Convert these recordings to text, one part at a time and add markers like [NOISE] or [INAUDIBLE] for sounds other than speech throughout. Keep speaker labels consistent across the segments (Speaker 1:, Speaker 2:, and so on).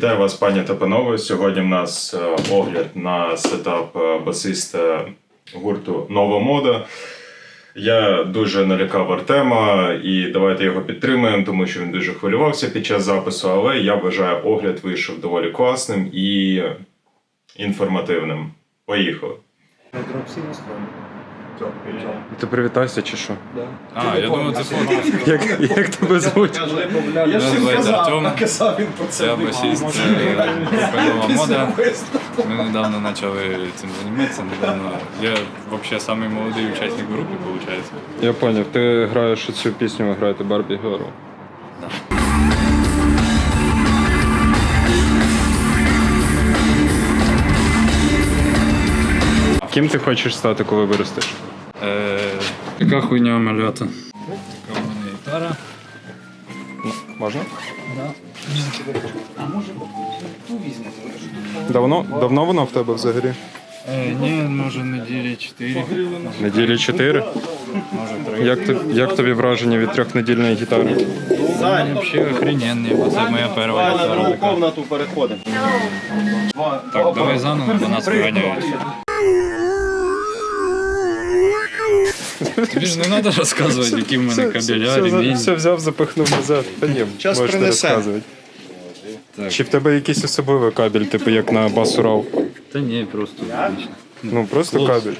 Speaker 1: Вітаю вас, пані та панове. Сьогодні в нас е, огляд на сетап е, басиста гурту Нова мода. Я дуже налякав Артема і давайте його підтримаємо, тому що він дуже хвилювався під час запису, але я вважаю, огляд вийшов доволі класним і інформативним. Поїхали.
Speaker 2: Ти привітайся чи що?
Speaker 3: А, я думаю, це фото.
Speaker 2: Як, як тебе звуть?
Speaker 4: Я
Speaker 3: Мене звати Артем.
Speaker 4: наказав він про це.
Speaker 3: Я е, групи мода. Ми недавно почали цим займатися. Недавно. Я взагалі самий молодий учасник групи, виходить.
Speaker 2: Я поняв, ти граєш цю пісню, ви граєте Барбі Герл. Ким ти хочеш стати, коли виростеш?
Speaker 3: Яка хуйня малята? Яка в мене гітара?
Speaker 2: Можна? Давно, давно воно в тебе взагалі?
Speaker 3: Е, ні, може неділі 4,
Speaker 2: Неділі чотири.
Speaker 3: може 3.
Speaker 2: Як, тобі- як тобі враження від трьохнедільної гітари?
Speaker 3: Взагалі охрененний, бо це моя перша гітара. така.
Speaker 4: комнату переходимо.
Speaker 3: Так, давай заново, бо нас виганяють. Тобі ж не треба розказувати, які в мене кабеля,
Speaker 2: все,
Speaker 3: ремінь.
Speaker 2: все взяв, запихнув назад. Та ні,
Speaker 4: Час
Speaker 2: можеш не
Speaker 4: принесе.
Speaker 2: розказувати.
Speaker 3: Так.
Speaker 2: Чи в тебе якийсь особливий кабель, типу як на басурав?
Speaker 3: Та ні, просто отлично.
Speaker 2: Ну просто кабель.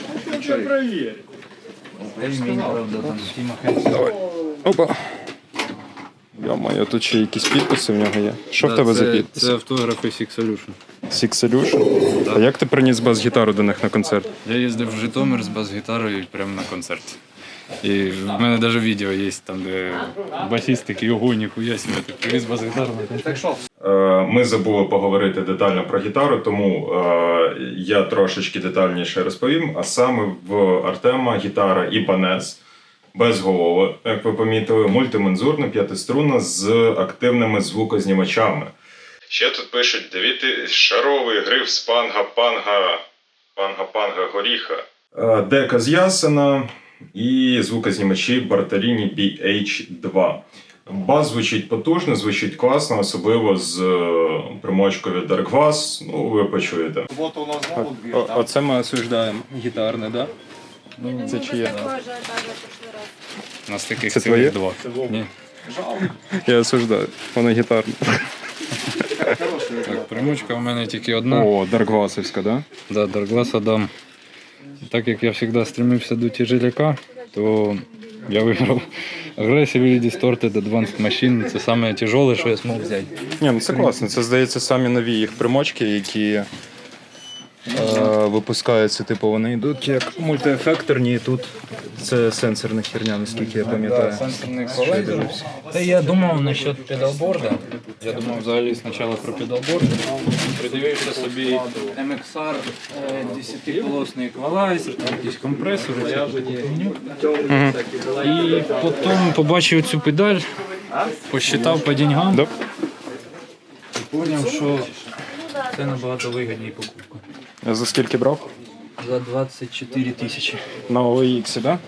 Speaker 3: Ремінь, правда, там
Speaker 2: Опа. Йо-моє, тут ще якісь підписи в нього є. Що в тебе за підпис?
Speaker 3: Це автографи Six Solution.
Speaker 2: Six Solution? А як ти приніс бас-гітару до них на концерт?
Speaker 3: Я їздив в Житомир з бас-гітарою прямо на концерт. І в мене навіть відео є, там, де басіст такий, ого, ніхуя себе, ти привіз бас-гітару на концерт.
Speaker 1: Е, Ми забули поговорити детально про гітару, тому е, я трошечки детальніше розповім. А саме в Артема гітара Ібанез без голови, як ви помітили, мультимензурна п'ятиструнна з активними звукознімачами. Ще тут пишуть дев'ятишаровий гриф з панга панга панга панга горіха. Е, Дека з ясена і звукознімачі Бартаріні BH2. Бас звучить потужно, звучить класно, особливо з е, примочкою Dark Glass. Ну, ви почуєте.
Speaker 4: Вот у нас знову дві.
Speaker 2: Оце ми осуждаємо. Гітарне, да? Це
Speaker 5: Без
Speaker 2: чиє?
Speaker 3: У нас таких
Speaker 2: Це
Speaker 3: цілих
Speaker 2: твоє?
Speaker 3: два. Ні.
Speaker 2: Я осуждаю. Воно гітарне.
Speaker 3: Так, примочка у мене тільки одна.
Speaker 2: О, Даркгласовська, да?
Speaker 3: Да, Дарглас Адам. Так як я завжди стремився до тяжеляка, то я вибрав Aggressively Distorted Advanced Machine. Це саме тяжеле, що я змог взяти.
Speaker 2: Ні, ну це класно. Це здається самі нові їх примочки, які е, випускаються, типу, вони йдуть як мультиефекторні, і тут це сенсорна херня, наскільки я пам'ятаю.
Speaker 3: сенсорний колайзер. Та я думав насчет педалборда. Я думав взагалі спочатку про педалборд. Придивився собі MXR 10-полосний еквалайзер, там якісь компресори, всяку хуйню. І потім побачив цю педаль, посчитав по деньгам
Speaker 2: Да?
Speaker 3: і зрозумів, що це набагато вигідніша покупка.
Speaker 2: За скільки брав?
Speaker 3: За 24 тисячі.
Speaker 2: На OX, да?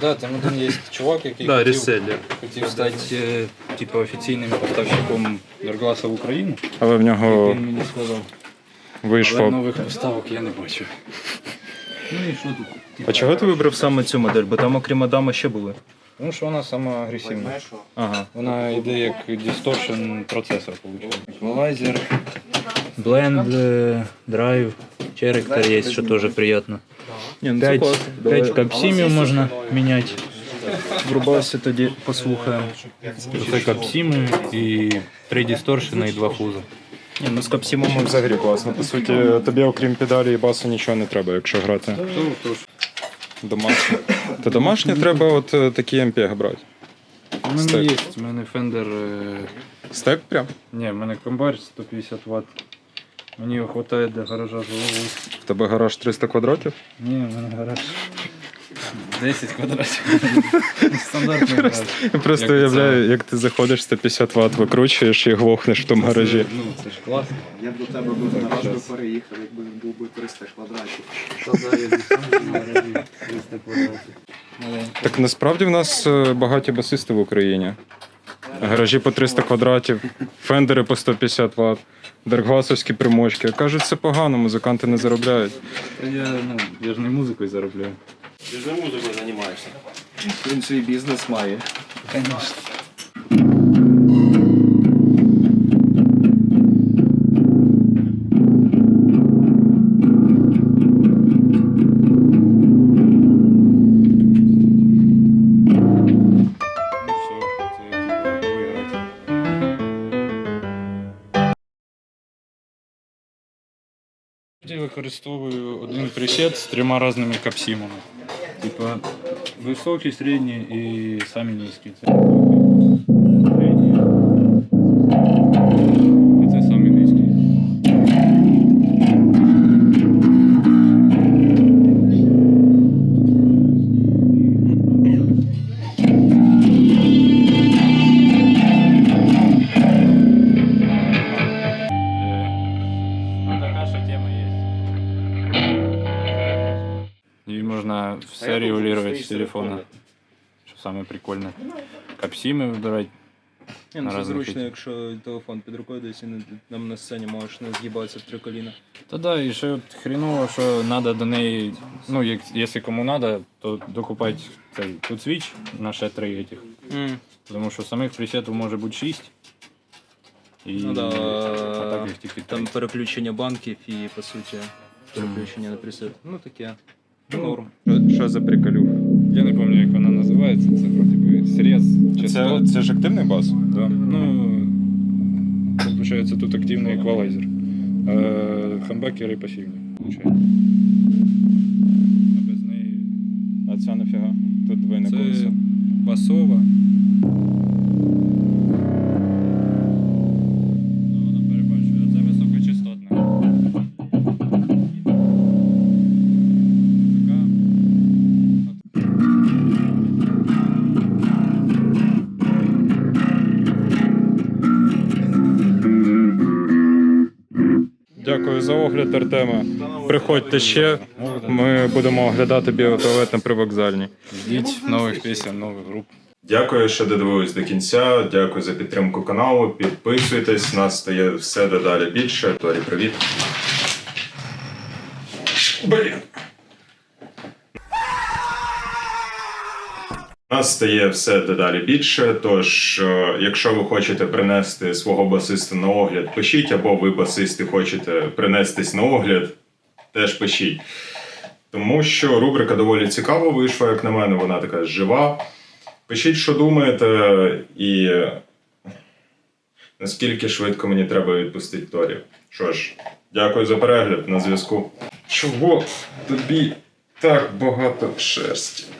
Speaker 3: Да, там один є чувак, який
Speaker 2: Да,
Speaker 3: хотів,
Speaker 2: реселлер.
Speaker 3: хотів стати е, типу, офіційним поставщиком Даргласа в Україну.
Speaker 2: Але в нього
Speaker 3: Він мені сказав, але
Speaker 2: вийшло.
Speaker 3: нових поставок я не бачу. Ну і що тут? Типу,
Speaker 2: А чого ти вибрав саме цю модель? Бо там, окрім Адама, ще були.
Speaker 3: Тому що вона сама агресивна.
Speaker 2: Ага.
Speaker 3: Вона йде як дисторшн процесор, виходить. Еквалайзер, бленд, драйв, черектор є, що теж приємно.
Speaker 2: Ні, ну
Speaker 3: 5, 5 капсимів можна міняти.
Speaker 2: Врубався тоді, послухаємо.
Speaker 3: Це капсими і 3 дисторшена і 2 фуза.
Speaker 2: Ні, ну з капсімом взагалі класно. По суті, тобі окрім педалі і басу нічого не треба, якщо грати. Домашнє. Та домашнє треба от е, такі МПГ брати.
Speaker 3: У мене
Speaker 2: Стек.
Speaker 3: є, у мене Fender. е,
Speaker 2: Стек прям.
Speaker 3: Ні, в мене комбар 150 Вт. Мені його вистачає для гаража живого.
Speaker 2: В тебе гараж 300 квадратів.
Speaker 3: Ні, в мене гараж 10 квадратів. [LAUGHS] Стандартний гараж.
Speaker 2: Я просто
Speaker 3: Як
Speaker 2: уявляю, як ти заходиш 150 Вт, викручуєш і глохнеш в тому гаражі.
Speaker 3: Ну, це ж класно.
Speaker 4: Я б до тебе би в гараж би переїхав, якби він був би 300 квадратів.
Speaker 3: Що далі в гаражі 300 квадратів.
Speaker 2: Так насправді в нас е, багаті басисти в Україні. гаражі по 300 квадратів, фендери по 150 Вт, дергвасовські примочки. Кажуть, це погано, музиканти не заробляють.
Speaker 3: Та я, ну, я ж не музикою заробляю.
Speaker 5: Ти ж не музикою займаєшся.
Speaker 4: Він свій бізнес має.
Speaker 3: Звісно. Використовую один пресет з трьома різними капсимами. Типа високий, середній і самі низькі. можно в все регулировать с телефона. Что самое прикольное. Капсимы выбирать.
Speaker 6: Ні, ну
Speaker 3: На
Speaker 6: це
Speaker 3: разних
Speaker 6: зручно,
Speaker 3: этих.
Speaker 6: якщо телефон під рукою десь і не- нам на сцені можеш не з'їбатися в три коліна.
Speaker 3: Та да, і ще от хреново, що треба до неї, ну, як, якщо кому треба, то докупати цей тут свіч на ще три этих. Тому що самих пресетів може бути 6. І
Speaker 6: Ну да,
Speaker 3: а так їх тільки
Speaker 6: Там
Speaker 3: там.
Speaker 6: переключення банків і, по суті, переключення на пресет. Ну таке. Ну, норм.
Speaker 2: Що, що за приколюх?
Speaker 3: Я не пам'ятаю, як вона називається. Це вроді би срез
Speaker 2: Це,
Speaker 3: частот.
Speaker 2: це ж активний бас?
Speaker 3: Да. Ну, получается, тут активний еквалайзер. Е, Хамбекери пасивні. Получається. А без неї
Speaker 2: А ця нафіга? Тут двойне
Speaker 3: це
Speaker 2: колесо.
Speaker 3: басова.
Speaker 2: За огляд, Артема. Приходьте ще. Ми будемо оглядати біотуалет на привокзальні.
Speaker 3: Ждіть нових пісень, нових груп.
Speaker 1: Дякую, що додивились до кінця. Дякую за підтримку каналу. Підписуйтесь, нас стає все дедалі більше. Торі, привіт. Блін. Нас стає все дедалі більше. Тож, е, якщо ви хочете принести свого басиста на огляд, пишіть, або ви басисти хочете принестись на огляд, теж пишіть. Тому що рубрика доволі цікава вийшла, як на мене, вона така жива. Пишіть, що думаєте, і наскільки швидко мені треба відпустити Торі. Що ж, дякую за перегляд на зв'язку. Чого тобі так багато шерсті?